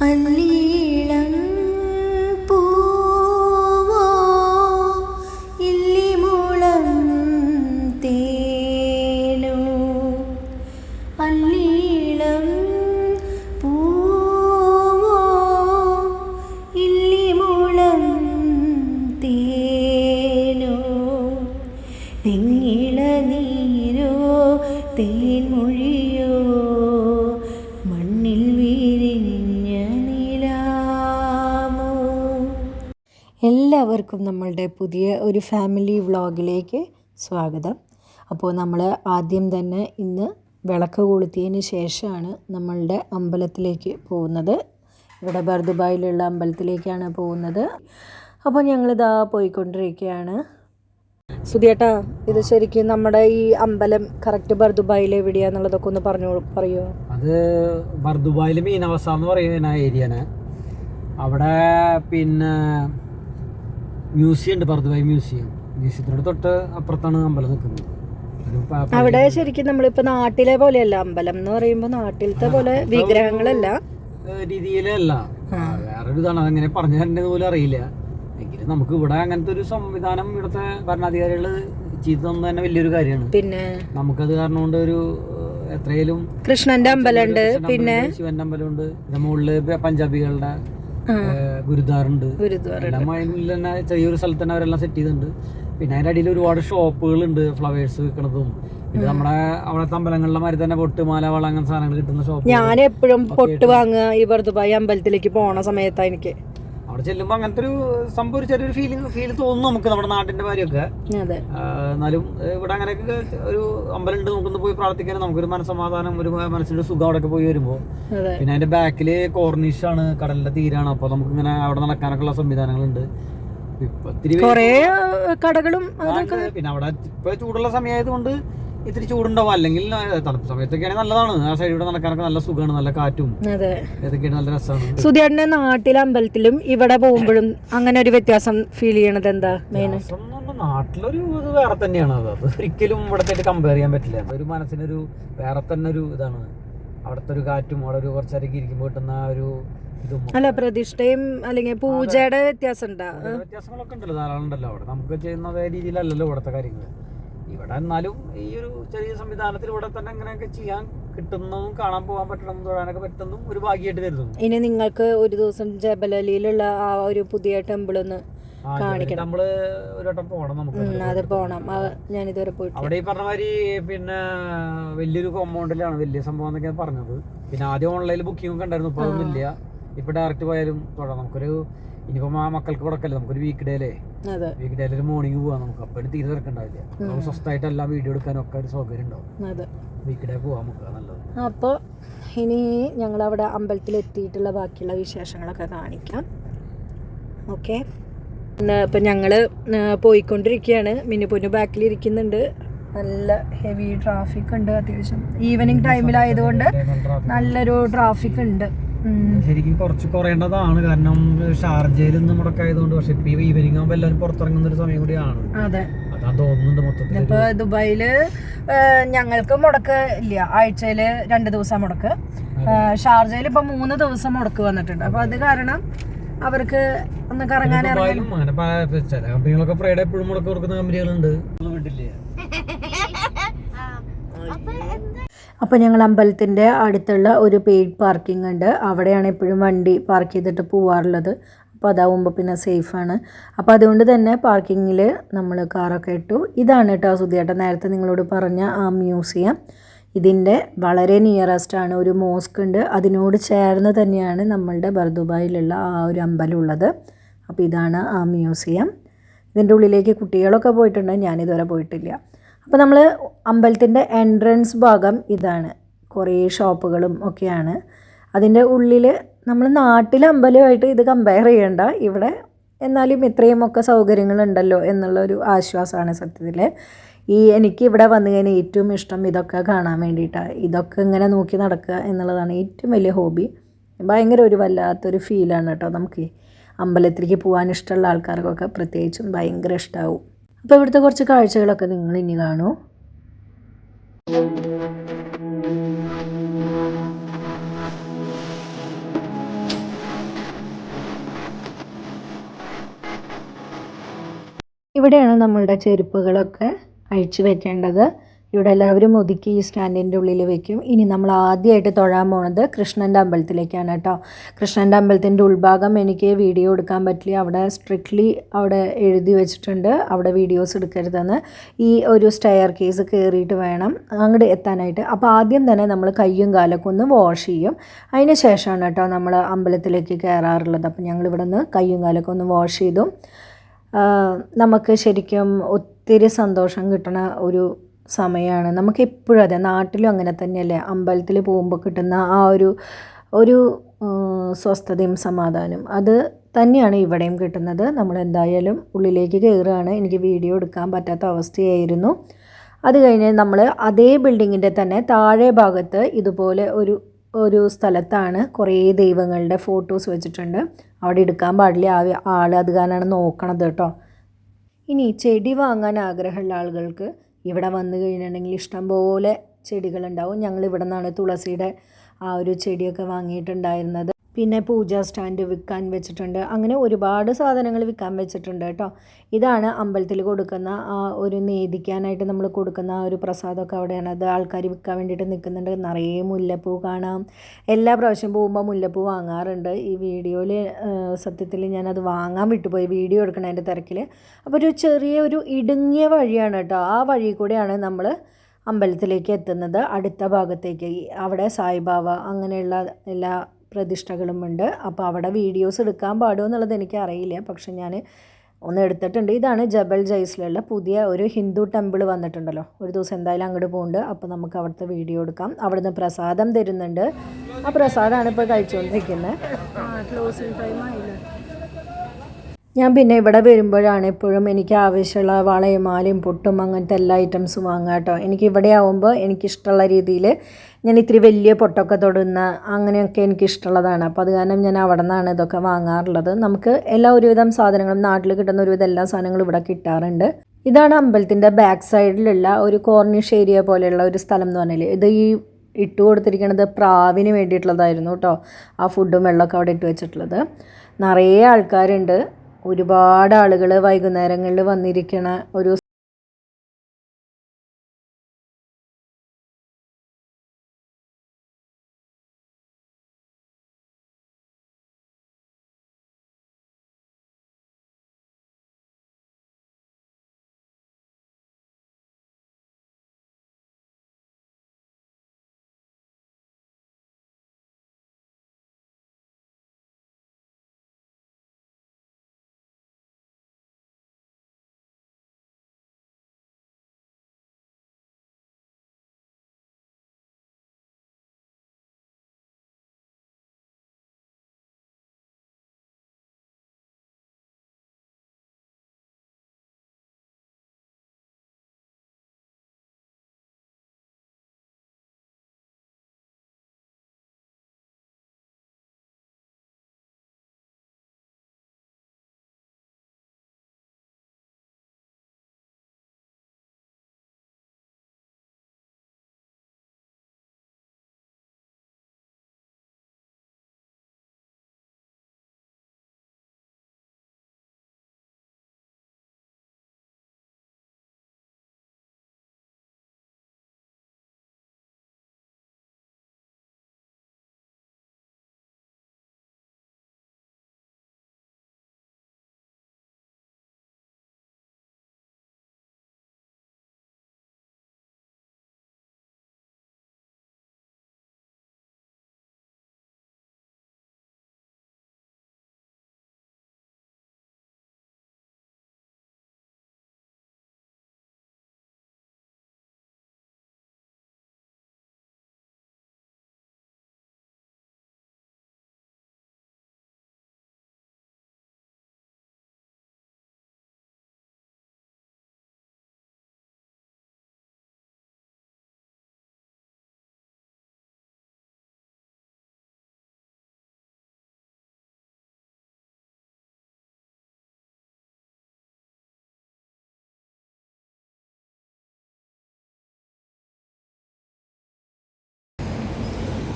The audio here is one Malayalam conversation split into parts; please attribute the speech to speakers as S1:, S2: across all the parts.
S1: അല്ലീളം പൂവോ? ഇല്ലിമുളം തേനോ? അല്ലീളം പൂവോ? ഇല്ലിമുളം തേനോ? തെങ്ങിള നീരോ തേൻമൊഴിയോ എല്ലാവർക്കും നമ്മളുടെ പുതിയ ഒരു ഫാമിലി വ്ളോഗിലേക്ക് സ്വാഗതം. അപ്പോൾ നമ്മൾ ആദ്യം തന്നെ ഇന്ന് വിളക്ക് കൊളുത്തിയതിന് ശേഷമാണ് നമ്മളുടെ അമ്പലത്തിലേക്ക് പോകുന്നത്. ഇവിടെ ബർദുബായിലുള്ള അമ്പലത്തിലേക്കാണ് പോകുന്നത്. അപ്പോൾ ഞങ്ങളിതാ പോയിക്കൊണ്ടിരിക്കുകയാണ്. സുധിയേട്ടാ ഇത് ശരിക്കും നമ്മുടെ ഈ അമ്പലം കറക്റ്റ് ബർദുബായിൽ എവിടെയാന്നുള്ളതൊക്കെ ഒന്ന് പറഞ്ഞു പറയുമോ
S2: അത് ബർദുബായിൽ മീനവസ എന്ന് പറയുന്ന ഏരിയയാണ് അവിടെ പിന്നെ മ്യൂസിയം ഉണ്ട് ബർദുബായ് മ്യൂസിയം. മ്യൂസിയത്തിനോട് തൊട്ട് അപ്പുറത്താണ് അമ്പലം നിൽക്കുന്നത്.
S1: അവിടെ ശരിക്കും നമ്മളിപ്പോ നാട്ടിലെ പോലെയല്ല അമ്പലം എന്ന് പറയുമ്പോൾ നാട്ടിലത്തെ പോലെ വിഗ്രഹങ്ങളല്ല.
S2: രീതിയിലല്ല. വേറൊരു ഇതാണ് അതെങ്ങനെ പറഞ്ഞു തന്നെ പോലും അറിയില്ല. എങ്കിലും നമുക്ക് ഇവിടെ അങ്ങനത്തെ ഒരു സംവിധാനം ഇവിടുത്തെ ഭരണാധികാരികൾ ചെയ്തു തന്നെ തന്നെ വലിയൊരു കാര്യമാണ്.
S1: പിന്നെ?
S2: നമുക്കത് കാരണം കൊണ്ട് ഒരു എത്രയും
S1: കൃഷ്ണന്റെ അമ്പലമുണ്ട് പിന്നെ?
S2: ശിവന്റെ അമ്പലമുണ്ട് പിന്നെ മുകളിൽ പഞ്ചാബികളുടെ ഗുരുദ്വാറുണ്ട്. എല്ലാം തന്നെ ചെറിയൊരു സ്ഥലത്ത് തന്നെ അവരെല്ലാം സെറ്റ് ചെയ്തിട്ടുണ്ട്. പിന്നെ അതിന്റെ അടിയിൽ ഒരുപാട് ഷോപ്പുകളുണ്ട് ഫ്ലവേഴ്സ് വിൽക്കണതും ഇത് നമ്മുടെ അവിടുത്തെ അമ്പലങ്ങളിലെ മാതിരി തന്നെ പൊട്ട് മാല വള അങ്ങനത്തെ സാധനങ്ങൾ കിട്ടുന്ന ഷോപ്പ്
S1: ഞാൻ എപ്പോഴും പൊട്ട് വാങ്ങുക ഈ വെറുതെ അമ്പലത്തിലേക്ക് പോണ സമയത്താണ് എനിക്ക്.
S2: അവിടെ ചെല്ലുമ്പോൾ അങ്ങനത്തെ ഒരു സംഭവം ഒരു ചെറിയൊരു ഫീലിംഗ് ഫീൽ തോന്നും നമുക്ക് നമ്മുടെ നാട്ടിന്റെ കാര്യമൊക്കെ. എന്നാലും ഇവിടെ അങ്ങനെയൊക്കെ ഒരു അമ്പലം ഉണ്ട് നമുക്കൊന്ന് പോയി പ്രാർത്ഥിക്കാൻ നമുക്കൊരു മനസ്സമാധാനം ഒരു മനസ്സിന്റെ സുഖം അവിടെയൊക്കെ പോയി വരുമ്പോൾ
S1: അതെ.
S2: പിന്നെ അതിന്റെ ബാക്കിൽ കോർണിഷാണ് കടലിന്റെ തീരാണ്. അപ്പൊ നമുക്ക് ഇങ്ങനെ അവിടെ നടക്കാനൊക്കെയുള്ള സംവിധാനങ്ങളുണ്ട്. ഇപ്പൊ
S1: കടകളും
S2: പിന്നെ അവിടെ ഇപ്പൊ ചൂടുള്ള സമയമായതുകൊണ്ട് ഇത്തിരി ചൂടുണ്ടാവും. അല്ലെങ്കിൽ തണുപ്പ് സമയത്തൊക്കെയാണെങ്കിൽ നല്ലതാണ്. ആ സൈഡിലൂടെ നടക്കാനൊക്കെ നല്ല സുഖമാണ് നല്ല കാറ്റും. ഇതൊക്കെയാണ് നല്ല രസമാണ്
S1: സുധിയാടിന്റെ നാട്ടിലെ അമ്പലത്തിലും ഇവിടെ പോകുമ്പോഴും അങ്ങനെ ഒരു വ്യത്യാസം ഫീൽ ചെയ്യണത് എന്താ മെയിൻ?
S2: നാട്ടിലൊരു ഇത് വേറെ തന്നെയാണ്. അത് അത് ഒരിക്കലും ഇവിടത്തെ കമ്പയർ ചെയ്യാൻ പറ്റില്ല. ഒരു മനസ്സിനൊരു വേറെ തന്നെ ഒരു ഇതാണ്. അവിടുത്തെ ഒരു കാറ്റും അവിടെ ഒരു കുറച്ചേരൊക്കെ ഇരിക്കുമ്പോൾ കിട്ടുന്ന ഒരു
S1: അല്ല പ്രതിഷ്ഠയും അല്ലെങ്കിൽ പൂജയുടെ വ്യത്യാസം ഉണ്ടാ?
S2: വ്യത്യാസങ്ങളൊക്കെ ഉണ്ടല്ലോ ധാരാളം ഉണ്ടല്ലോ അവിടെ. നമുക്ക് ചെയ്യുന്ന അതേ രീതിയിലല്ലല്ലോ ഇവിടുത്തെ കാര്യങ്ങൾ ഇവിടെ എന്നാലും ഈ ഒരു ചെറിയ സംവിധാനത്തിൽ ഇവിടെ തന്നെ ഇങ്ങനെയൊക്കെ ചെയ്യാൻ കിട്ടുന്നതും കാണാൻ പോകാൻ പറ്റണം തൊഴാനൊക്കെ പറ്റുന്നതും ഒരു ഭാഗ്യമായിട്ട് കരുതുന്നു.
S1: ഇനി നിങ്ങൾക്ക് ഒരു ദിവസം ജബലലിയിലുള്ള ആ ഒരു പുതിയ ടെമ്പിൾ ഒന്ന് കാണിക്കണം.
S2: നമ്മൾ ഒരു വട്ടം പോകണം നമുക്ക്.
S1: അത് പോണം. ഞാൻ ഇതുവരെ പോയിട്ട്
S2: അവിടെ ഈ പറഞ്ഞ മാതിരി പിന്നെ വലിയൊരു കോമ്പൗണ്ടിലാണ് വലിയ സംഭവം എന്നൊക്കെ പറഞ്ഞത്. പിന്നെ ആദ്യം ഓൺലൈനിൽ ബുക്കിംഗ് ഒക്കെ ഉണ്ടായിരുന്നു. ഇപ്പൊ അതൊന്നും ഇപ്പൊ ഡയറക്റ്റ് പോയാലും തൊഴാം. നമുക്കൊരു ഇനിയിപ്പോ ആ മക്കൾക്ക് കൊടുക്കല്ലേ? നമുക്കൊരു വീക്ക് ഡേയിലേ
S1: അതെ.
S2: വീക്ക് ഡേയിൽ ഒരു മോർണിംഗ് പോവാം നമുക്ക്. അപ്പോൾ തീരെ തിരക്കുണ്ടാവില്ല. നമുക്ക് സ്വസ്ഥമായിട്ട് എല്ലാം വീഡിയോ എടുക്കാനൊക്കെ ഒരു സൗകര്യം ഉണ്ടാവും. വീക്ക് ഡേ പോവാം നമുക്ക് നല്ലത്.
S1: അപ്പോൾ ഇനി ഞങ്ങൾ അവിടെ അമ്പലത്തിൽ എത്തിയിട്ടുള്ള ബാക്കിയുള്ള വിശേഷങ്ങളൊക്കെ കാണിക്കാം. ഓക്കെ. ഇപ്പം ഞങ്ങൾ പോയിക്കൊണ്ടിരിക്കുകയാണ്. മിന്നു പൊന്നു ബാക്കിൽ ഇരിക്കുന്നുണ്ട് നല്ല ഹെവി ട്രാഫിക് ഉണ്ട് അത്യാവശ്യം. ഈവനിങ് ടൈമിലായതുകൊണ്ട് നല്ലൊരു ട്രാഫിക് ഉണ്ട്.
S2: ശരിക്കും കുറച്ച് കുറയേണ്ടതാണ്. കാരണം ഷാർജയിൽ നിന്ന് മുടക്കായതുകൊണ്ട് പക്ഷെ ഇപ്പൊ ഈവനിങ് ആകുമ്പോ എല്ലാവരും പുറത്തിറങ്ങുന്ന ഒരു സമയം കൂടിയാണ്.
S1: അതെ.
S2: അതാ തോന്നുന്നുണ്ട് മൊത്തത്തിൽ
S1: ഇപ്പൊ ദുബായിൽ ഞങ്ങൾക്ക് മുടക്ക് ഇല്ല. ആഴ്ചയിൽ രണ്ട് ദിവസം മുടക്ക്. ഷാർജയിൽ ഇപ്പൊ മൂന്ന് ദിവസം മുടക്ക് വന്നിട്ടുണ്ട്. അപ്പൊ അത് കാരണം അവർക്ക് ഒന്ന് കറങ്ങാൻ
S2: ചില കമ്പനികളൊക്കെ ഫ്രൈഡേ എപ്പോഴും മുടക്ക് കൊടുക്കുന്ന കമ്പനികളുണ്ട്. വിട്ടില്ലേ
S1: അപ്പോൾ ഞങ്ങൾ അമ്പലത്തിന്റെ അടുത്തുള്ള ഒരു പെയ്ഡ് പാർക്കിംഗ് ഉണ്ട്. അവിടെയാണ് എപ്പോഴും വണ്ടി പാർക്ക് ചെയ്തിട്ട് പോവാറുള്ളത്. അപ്പോൾ അതാവുമ്പോൾ പിന്നെ സേഫാണ് അപ്പോൾ അതുകൊണ്ട് തന്നെ പാർക്കിങ്ങിൽ നമ്മൾ കാറൊക്കെ ഇട്ടു. ഇതാണ് കേട്ടോ സുധിയേട്ട നേരത്തെ നിങ്ങളോട് പറഞ്ഞ ആ മ്യൂസിയം ഇതിന്റെ വളരെ നിയറസ്റ്റാണ് ഒരു മോസ്ക് ഉണ്ട്. അതിനോട് ചേർന്ന് തന്നെയാണ് നമ്മളുടെ ബർദുബായിലുള്ള ആ ഒരു അമ്പലം ഉള്ളത്. അപ്പോൾ ഇതാണ് ആ മ്യൂസിയം ഇതിന്റെ ഉള്ളിലേക്ക് കുട്ടികളൊക്കെ പോയിട്ടുണ്ട്. ഞാനിതുവരെ പോയിട്ടില്ല. അപ്പോൾ നമ്മൾ അമ്പലത്തിന്റെ എൻട്രൻസ് ഭാഗം ഇതാണ്. കുറേ ഷോപ്പുകളും ഒക്കെയാണ്. അതിന്റെ ഉള്ളിൽ നമ്മൾ നാട്ടിലെ അമ്പലമായിട്ട് ഇത് കമ്പയർ ചെയ്യണ്ട. ഇവിടെ എന്നാലും ഇത്രയും ഒക്കെ സൗകര്യങ്ങളുണ്ടല്ലോ എന്നുള്ള ഒരു ആശ്വാസമാണ് സത്യത്തിൽ ഈ എനിക്ക് ഇവിടെ വന്നു കഴിഞ്ഞാൽ ഏറ്റവും ഇഷ്ടം ഇതൊക്കെ കാണാൻ വേണ്ടിയിട്ടാണ് ഇതൊക്കെ ഇങ്ങനെ നോക്കി നടക്കുക എന്നുള്ളതാണ് ഏറ്റവും വലിയ ഹോബി. ഭയങ്കര ഒരു വല്ലാത്തൊരു ഫീലാണ് കേട്ടോ. നമുക്ക് അമ്പലത്തിലേക്ക് പോകാൻ ഇഷ്ടമുള്ള ആൾക്കാർക്കൊക്കെ പ്രത്യേകിച്ചും ഭയങ്കര ഇഷ്ടമാവും അപ്പോൾ ഇവിടുത്തെ കുറച്ച് കാഴ്ചകളൊക്കെ നിങ്ങൾ ഇനി കാണൂ. ഇവിടെയാണ് നമ്മളുടെ ചെരുപ്പുകളൊക്കെ അഴിച്ചു വെക്കേണ്ടത്. ഇവിടെ എല്ലാവരും ഒതുക്കി ഈ സ്റ്റാൻഡിന്റെ ഉള്ളിൽ വെക്കും. ഇനി നമ്മൾ ആദ്യമായിട്ട് തൊഴാൻ പോണത് കൃഷ്ണന്റെ അമ്പലത്തിലേക്കാണ് കേട്ടോ. കൃഷ്ണന്റെ അമ്പലത്തിന്റെ ഉൾഭാഗം എനിക്ക് വീഡിയോ എടുക്കാൻ പറ്റില്ല. അവിടെ സ്ട്രിക്ട്ലി അവിടെ എഴുതി വെച്ചിട്ടുണ്ട്. അവിടെ വീഡിയോസ് എടുക്കരുതെന്ന്. ഈ ഒരു സ്റ്റെയർ കേസ് കയറിയിട്ട് വേണം അങ്ങോട്ട് എത്താനായിട്ട്. അപ്പോൾ ആദ്യം തന്നെ നമ്മൾ കയ്യും കാലൊക്കെ ഒന്ന് വാഷ് ചെയ്യും. അതിന് ശേഷമാണ് കേട്ടോ നമ്മൾ അമ്പലത്തിലേക്ക് കയറാറുള്ളത്. അപ്പോൾ ഞങ്ങൾ ഇവിടെ നിന്ന് കയ്യും കാലൊക്കെ ഒന്ന് വാഷ് ചെയ്തു. നമുക്ക് ശരിക്കും ഒത്തിരി സന്തോഷം കിട്ടണ ഒരു സമയമാണ് നമുക്ക് എപ്പോഴും അതെ നാട്ടിലും അങ്ങനെ തന്നെയല്ലേ? അമ്പലത്തിൽ പോകുമ്പോൾ കിട്ടുന്ന ആ ഒരു ഒരു സ്വസ്ഥതയും സമാധാനം അത് തന്നെയാണ് ഇവിടെയും കിട്ടുന്നത്. നമ്മൾ എന്തായാലും ഉള്ളിലേക്ക് കയറുകയാണ് എനിക്ക് വീഡിയോ എടുക്കാൻ പറ്റാത്ത അവസ്ഥയായിരുന്നു. അത് കഴിഞ്ഞ് നമ്മൾ അതേ ബിൽഡിങ്ങിന്റെ തന്നെ താഴെ ഭാഗത്ത് ഇതുപോലെ ഒരു ഒരു സ്ഥലത്താണ് കുറേ ദൈവങ്ങളുടെ ഫോട്ടോസ് വെച്ചിട്ടുണ്ട്. അവിടെ എടുക്കാൻ പാടില്ല. ആ ആൾ അത് കാരണമാണ് നോക്കണത് കേട്ടോ. ഇനി ചെടി വാങ്ങാൻ ആഗ്രഹമുള്ള ആളുകൾക്ക് ഇവിടെ വന്നു കഴിഞ്ഞിട്ടുണ്ടെങ്കിൽ ഇഷ്ടംപോലെ ചെടികളുണ്ടാവും. ഞങ്ങൾ ഇവിടെ നിന്നാണ് തുളസിയുടെ ആ ഒരു ചെടിയൊക്കെ വാങ്ങിയിട്ടുണ്ടായിരുന്നത്. പിന്നെ പൂജാ സ്റ്റാൻഡ് വിൽക്കാൻ വെച്ചിട്ടുണ്ട്. അങ്ങനെ ഒരുപാട് സാധനങ്ങൾ വിൽക്കാൻ വെച്ചിട്ടുണ്ട് കേട്ടോ. ഇതാണ് അമ്പലത്തിൽ കൊടുക്കുന്ന ആ ഒരു നേദിക്കാനായിട്ട് നമ്മൾ കൊടുക്കുന്ന ആ ഒരു പ്രസാദമൊക്കെ അവിടെയാണ്. അത് ആൾക്കാർ വിൽക്കാൻ വേണ്ടിയിട്ട് നിൽക്കുന്നുണ്ട്. നിറയെ മുല്ലപ്പൂ കാണാം. എല്ലാ പ്രാവശ്യം പോകുമ്പോൾ മുല്ലപ്പൂ വാങ്ങാറുണ്ട്. ഈ വീഡിയോയിൽ സത്യത്തിൽ ഞാനത് വാങ്ങാൻ വിട്ടുപോയി. വീഡിയോ എടുക്കണതിന്റെ തിരക്കിൽ. അപ്പോൾ ഒരു ചെറിയ ഒരു ഇടുങ്ങിയ വഴിയാണ് കേട്ടോ. ആ വഴി കൂടെയാണ് നമ്മൾ അമ്പലത്തിലേക്ക് എത്തുന്നത്. അടുത്ത ഭാഗത്തേക്ക്. അവിടെ സായിബാബ അങ്ങനെയുള്ള എല്ലാ പ്രതിഷ്ഠകളും ഉണ്ട് അപ്പോൾ അവിടെ വീഡിയോസ് എടുക്കാൻ പാടുമോ എന്നുള്ളത് എനിക്ക് അറിയില്ല പക്ഷെ ഞാൻ ഒന്ന് എടുത്തിട്ടുണ്ട്. ഇതാണ് ജബൽ ജൈസിലുള്ള പുതിയ ഒരു ഹിന്ദു ടെമ്പിൾ വന്നിട്ടുണ്ടല്ലോ. ഒരു ദിവസം എന്തായാലും അങ്ങോട്ട് പോകുന്നുണ്ട് അപ്പോൾ നമുക്ക് അവിടുത്തെ വീഡിയോ എടുക്കാം. അവിടുന്ന് പ്രസാദം തരുന്നുണ്ട്. ആ പ്രസാദമാണ് ഇപ്പോൾ കഴിച്ചുകൊണ്ടിരിക്കുന്നത് ഞാൻ പിന്നെ ഇവിടെ വരുമ്പോഴാണ് എപ്പോഴും എനിക്ക് ആവശ്യമുള്ള വളയും മാലയും പൊട്ടും അങ്ങനത്തെ എല്ലാ ഐറ്റംസും വാങ്ങുക കേട്ടോ. എനിക്ക് ഇവിടെ ആവുമ്പോൾ എനിക്കിഷ്ടമുള്ള രീതിയിൽ ഞാൻ ഇത്തിരി വലിയ പൊട്ടൊക്കെ തൊടുന്ന അങ്ങനെയൊക്കെ എനിക്കിഷ്ടമുള്ളതാണ് അപ്പോൾ അത് കാരണം ഞാൻ അവിടെ നിന്നാണ് ഇതൊക്കെ വാങ്ങാറുള്ളത്. നമുക്ക് എല്ലാ ഒരുവിധം സാധനങ്ങളും നാട്ടിൽ കിട്ടുന്ന ഒരുവിധം എല്ലാ സാധനങ്ങളും ഇവിടെ കിട്ടാറുണ്ട്. ഇതാണ് അമ്പലത്തിന്റെ ബാക്ക് സൈഡിലുള്ള ഒരു കോർണിഷ് ഏരിയ പോലെയുള്ള ഒരു സ്ഥലം എന്ന് പറഞ്ഞാൽ ഇത് ഈ ഇട്ട് കൊടുത്തിരിക്കുന്നത് പ്രാവിന് വേണ്ടിയിട്ടുള്ളതായിരുന്നു കേട്ടോ. ആ ഫുഡും വെള്ളമൊക്കെ അവിടെ ഇട്ട് വെച്ചിട്ടുള്ളത്. നിറയെ ആൾക്കാരുണ്ട്. ഒരുപാട് ആളുകൾ വൈകുന്നേരങ്ങളിൽ വന്നിരിക്കണ ഒരു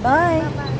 S1: Bye! Bye-bye.